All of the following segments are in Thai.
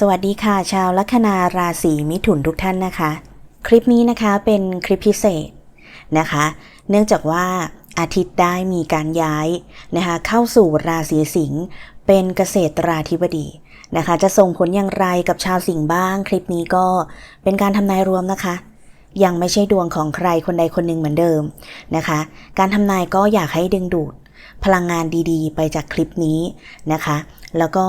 สวัสดีค่ะ ชาวลัคนาราศีมิถุนทุกท่านนะคะ คลิปนี้นะคะเป็นคลิปพิเศษนะคะ เนื่องจากว่าอาทิตย์ได้มีการย้ายนะคะเข้าสู่ราศีสิงห์เป็นเกษตราธิบดีนะคะ จะส่งผลอย่างไรกับชาวสิงห์บ้าง คลิปนี้ก็เป็นการทำนายรวมนะคะ ยังไม่ใช่ดวงของใครคนใดคนหนึ่งเหมือนเดิมนะคะ การทำนายก็อยากให้ดึงดูดพลังงานดีๆ ไปจากคลิปนี้นะคะ แล้วก็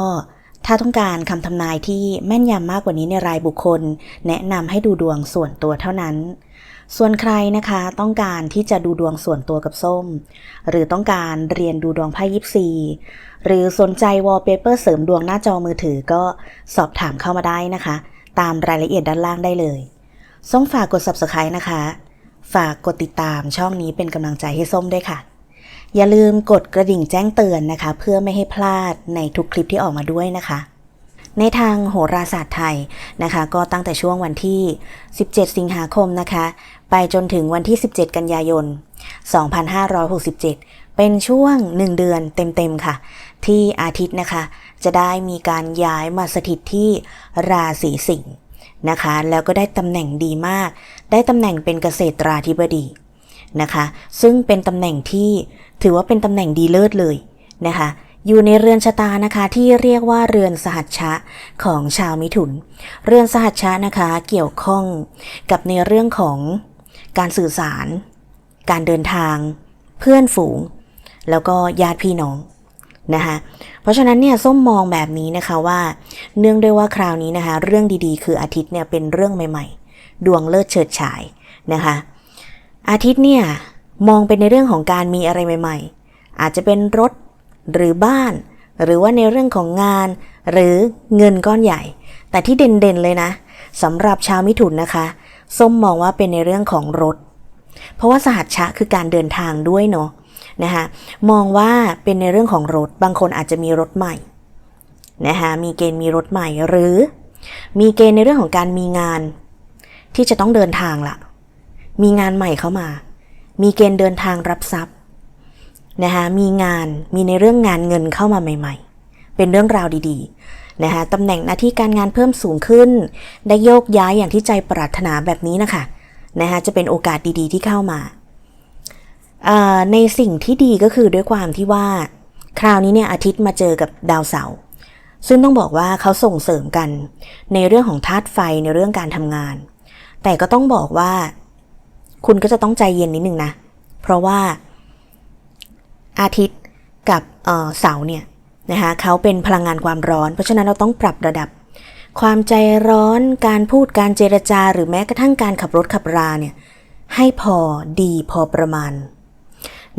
ถ้าต้องการคำทำนายที่แม่นยำมากกว่านี้ในรายบุคคล แนะนำให้ดูดวงส่วนตัวเท่านั้น ส่วนใครนะคะต้องการที่จะดูดวงส่วนตัวกับส้ม หรือต้องการเรียนดูดวงไพ่ยิปซีหรือสนใจวอลเปเปอร์เสริมดวงหน้าจอมือถือก็สอบถามเข้ามาได้นะคะ ตามรายละเอียดด้านล่างได้เลย ส้มฝากกด subscribe นะคะ ฝากกดติดตามช่องนี้เป็นกำลังใจให้ส้มด้วยค่ะ อย่าลืมกดกระดิ่งแจ้งเตือนนะคะ เพื่อไม่ให้พลาดในทุกคลิปที่ออกมาด้วยนะคะ ในทางโหราศาสตร์ไทยนะคะ ก็ตั้งแต่ช่วงวันที่ 17 สิงหาคมนะคะ ไปจนถึงวันที่ 17 กันยายน 2567 เป็นช่วง 1 เดือนเต็มๆค่ะ ที่อาทิตย์นะคะ จะได้มีการย้ายมาสถิตที่ราศีสิงห์นะคะ แล้วก็ได้ตำแหน่งดีมาก ได้ตำแหน่งเป็นเกษตราธิบดี นะคะ ซึ่งเป็นตำแหน่งที่ถือว่าเป็นตำแหน่งดีเลิศเลยนะคะอยู่ในเรือนชะตานะคะที่เรียกว่าเรือนสหัชชะของชาวมิถุน เรือนสหัชชะนะคะเกี่ยวข้องกับในเรื่องของการสื่อสาร การเดินทาง เพื่อนฝูง แล้วก็ญาติพี่น้องนะคะเพราะฉะนั้นเนี่ยส้มมองแบบนี้นะคะว่า เนื่องด้วยว่าคราวนี้นะคะ เรื่องดีๆ คืออาทิตย์เนี่ยเป็นเรื่องใหม่ ๆ ดวงเลิศเฉิดฉายนะคะ อาทิตย์เนี่ยมองเป็นในเรื่องของการมีอะไรใหม่ ๆ อาจจะเป็นรถหรือบ้าน หรือว่าในเรื่องของงาน หรือเงินก้อนใหญ่ แต่ที่เด่นๆเลยนะสำหรับชาวมิถุนนะคะ ส้มมองว่าเป็นในเรื่องของรถ เพราะว่าสหัชชะคือการเดินทางด้วยเนาะนะคะมองว่าเป็นในเรื่องของรถ บางคนอาจจะมีรถใหม่นะคะมีเกณฑ์มีรถใหม่หรือ มีเกณฑ์ในเรื่องของการมีงาน ที่จะต้องเดินทางละ มีงานใหม่เข้ามา มีเกณฑ์เดินทางรับทรัพย์นะคะมีงานมีในเรื่องงานเงินเข้ามาใหม่ ๆ เป็นเรื่องราวดีๆนะคะตำแหน่งหน้าที่การงานเพิ่มสูงขึ้น ได้โยกย้ายอย่างที่ใจปรารถนาแบบนี้นะคะนะคะจะเป็นโอกาสดีๆที่เข้ามาอ่าในสิ่งที่ดีก็คือด้วยความที่ว่า คราวนี้เนี่ยอาทิตย์มาเจอกับดาวเสาร์ซึ่งต้องบอกว่าเขาส่งเสริมกัน ในเรื่องของธาตุไฟในเรื่องการทำงาน แต่ก็ต้องบอกว่า คุณก็จะต้องใจเย็นนิดนึงนะ เพราะว่าอาทิตย์กับเอ่อเสาร์เนี่ยนะคะเขาเป็นพลังงานความร้อน เพราะฉะนั้นเราต้องปรับระดับ ความใจร้อนการพูดการเจรจา หรือแม้กระทั่งการขับรถขับราเนี่ยให้พอดีพอประมาณ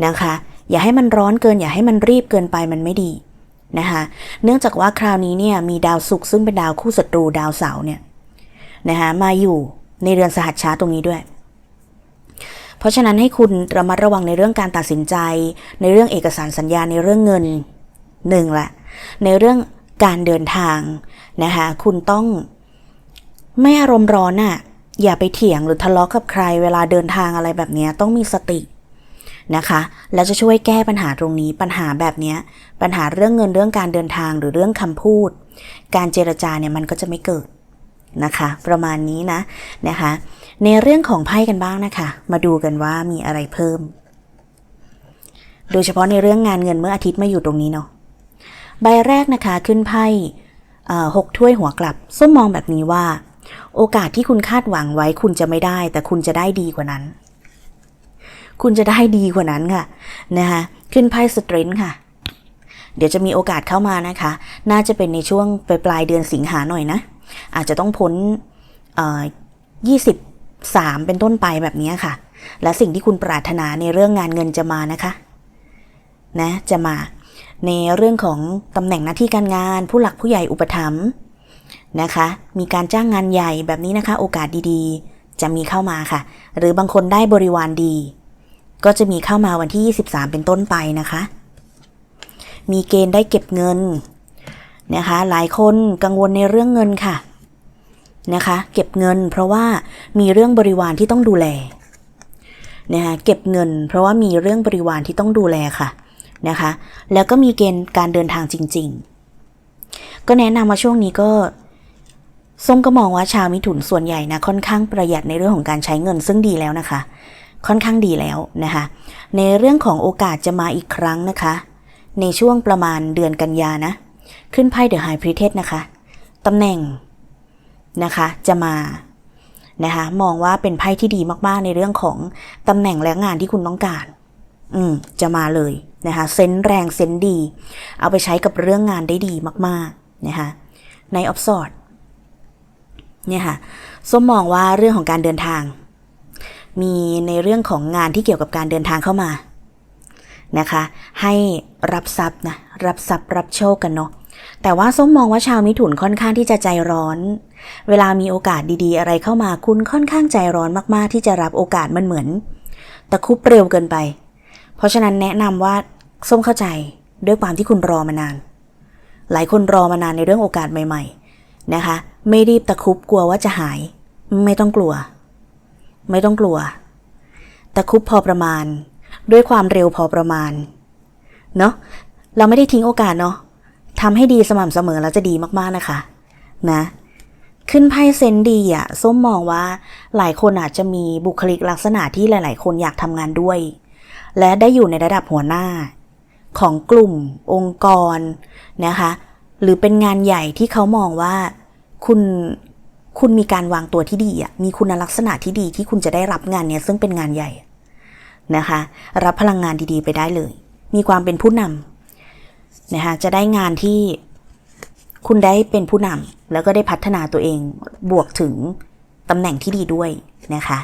นะคะ อย่าให้มันร้อนเกิน อย่าให้มันรีบเกินไปมันไม่ดีนะคะเนื่องจากว่าคราวนี้เนี่ยมีดาวศุกร์ซึ่งเป็นดาวคู่ศัตรูดาวเสาร์เนี่ยนะคะมาอยู่ในเรือนสหัชชาตรงนี้ด้วย เพราะฉะนั้นให้คุณระมัดระวังในเรื่องการตัดสินใจ ในเรื่องเอกสารสัญญาในเรื่องเงินหนึ่งละในเรื่องการเดินทางนะคะคุณต้องไม่อารมณ์ร้อนอะ่ะอย่าไปเถียงหรือทะเลาะกับใคร เวลาเดินทางอะไรแบบนี้ต้องมีสตินะคะ แล้วจะช่วยแก้ปัญหาตรงนี้ปัญหาแบบนี้ปัญหาเรื่องเงินเรื่องการเดินทางหรือเรื่องคำพูด การเจรจาเนี่ยมันก็จะไม่เกิด นะคะ ประมาณนี้นะนะคะ ในเรื่องของไพ่กันบ้างนะคะ มาดูกันว่ามีอะไรเพิ่ม โดยเฉพาะในเรื่องงานเงินเมื่ออาทิตย์มาอยู่ตรงนี้เนาะใบแรกนะคะขึ้นไพ่หกถ้วยหัวกลับส้มมองแบบนี้ว่า โอกาสที่คุณคาดหวังไว้คุณจะไม่ได้ แต่คุณจะได้ดีกว่านั้น คุณจะได้ดีกว่านั้นค่ะนะคะขึ้นไพ่สตรนท์ค่ะ เดี๋ยวจะมีโอกาสเข้ามานะคะ น่าจะเป็นในช่วงปลายปลายเดือนสิงหาหน่อยนะ อาจจะต้องพ้นยี่สิบสามเป็นต้นไปแบบนี้ค่ะ และสิ่งที่คุณปรารถนาในเรื่องงานเงินจะมานะคะ นะ จะมาในเรื่องของตำแหน่งหน้าที่การงาน ผู้หลักผู้ใหญ่อุปถัมภ์นะคะ มีการจ้างงานใหญ่แบบนี้นะคะ โอกาสดีๆ จะมีเข้ามาค่ะ หรือบางคนได้บริวารดี ก็จะมีเข้ามาวันที่ 23 เป็นต้นไปนะคะ มีเกณฑ์ได้เก็บเงิน นะคะ หลายคนกังวลในเรื่องเงินค่ะนะคะ เก็บเงินเพราะว่ามีเรื่องบริวารที่ต้องดูแลนะคะเก็บเงิน เพราะว่ามีเรื่องบริวารที่ต้องดูแลค่ะนะคะ แล้วก็มีเกณฑ์การเดินทางจริง ๆ ก็แนะนำว่าช่วงนี้ก็ส้มก็มองว่าชาวมิถุนส่วนใหญ่นะค่อนข้างประหยัดในเรื่องของการใช้เงินซึ่งดีแล้วนะคะ ค่อนข้างดีแล้วนะคะ ในเรื่องของโอกาสจะมาอีกครั้งนะคะ ในช่วงประมาณเดือนกันยานะ ขึ้นไพ่เดอะไฮพรีเทสนะคะตำแหน่งนะคะจะมานะคะมองว่าเป็นไพ่ที่ดีมากๆในเรื่องของตำแหน่งและงานที่คุณต้องการ อืมจะมาเลยนะคะเซนส์แรงเซนส์ดี เอาไปใช้กับเรื่องงานได้ดีมากๆนะคะในออฟสอดเนี่ยค่ะส้มมองว่าเรื่องของการเดินทาง มีในเรื่องของงานที่เกี่ยวกับการเดินทางเข้ามานะคะ ให้รับทรัพย์นะรับทรัพย์รับโชคกันเนาะ แต่ว่าส้มมองว่าชาวมิถุนค่อนข้างที่จะใจร้อน เวลามีโอกาสดีๆ อะไรเข้ามาคุณค่อนข้างใจร้อนมากๆ ที่จะรับโอกาสมันเหมือนตะคุบเร็วเกินไป เพราะฉะนั้นแนะนำว่าส้มเข้าใจด้วยความที่คุณรอมานาน หลายคนรอมานานในเรื่องโอกาสใหม่ ๆ นะคะ ไม่รีบตะคุบกลัวว่าจะหาย ไม่ต้องกลัว ไม่ต้องกลัว ตะคุบพอประมาณ ด้วยความเร็วพอประมาณ เนาะเราไม่ได้ทิ้งโอกาสเนาะ ทำให้ดีสม่ำเสมอแล้วจะดีมากๆนะคะ นะ ขึ้นไพ่เซนดีอะส้มมองว่าหลายคนอาจจะมีบุคลิกลักษณะที่หลาย ๆ คนอยากทำงานด้วย และได้อยู่ในระดับหัวหน้า ของกลุ่ม องค์กรนะคะ หรือเป็นงานใหญ่ที่เขามองว่าคุณคุณมีการวางตัวที่ดีอะ มีคุณลักษณะที่ดีที่คุณจะได้รับงานเนี้ยซึ่งเป็นงานใหญ่นะคะ รับพลังงานดีๆ ไปได้เลย มีความเป็นผู้นำ นะคะจะได้งานที่คุณได้เป็นผู้นำแล้วก็ได้พัฒนาตัวเองบวกถึงตำแหน่งที่ดีด้วยนะคะ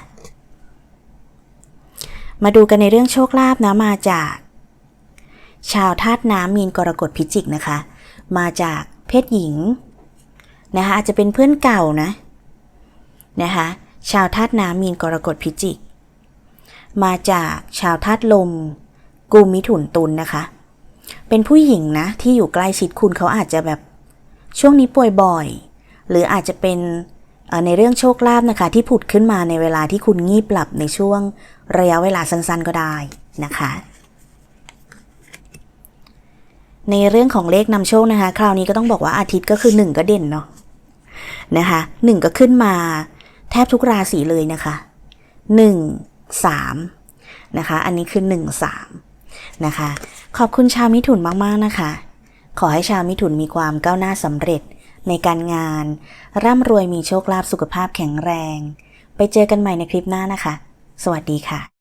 มาดูกันในเรื่องโชคลาภนะมาจาก ชาวธาตุน้ำมีนกรกฎพิจิกนะคะ มาจากเพศหญิงนะคะอาจจะเป็นเพื่อนเก่านะนะคะชาวธาตุน้ำมีนกรกฎพิจิก มาจากชาวธาตุลมกุมมิถุนตุลนะคะ เป็นผู้หญิงนะที่อยู่ใกล้ชิดคุณเขาอาจจะแบบช่วงนี้ป่วยบ่อย หรืออาจจะเป็นในเรื่องโชคลาภนะคะ ที่ผุดขึ้นมาในเวลาที่คุณงีบหลับในช่วงระยะเวลาสั้นๆก็ได้นะคะ ในเรื่องของเลขนำโชคนะคะ คราวนี้ก็ต้องบอกว่าอาทิตย์ก็คือหนึ่งก็เด่นเนาะนะคะหนึ่งก็ขึ้นมาแทบทุกราศีเลยนะคะหนึ่งสามนะคะ อันนี้คือหนึ่งสาม นะคะ ขอบคุณชาวมิถุนมากๆนะคะ ขอให้ชาวมิถุนมีความก้าวหน้าสำเร็จในการงาน ร่ำรวยมีโชคลาภสุขภาพแข็งแรง ไปเจอกันใหม่ในคลิปหน้านะคะ สวัสดีค่ะ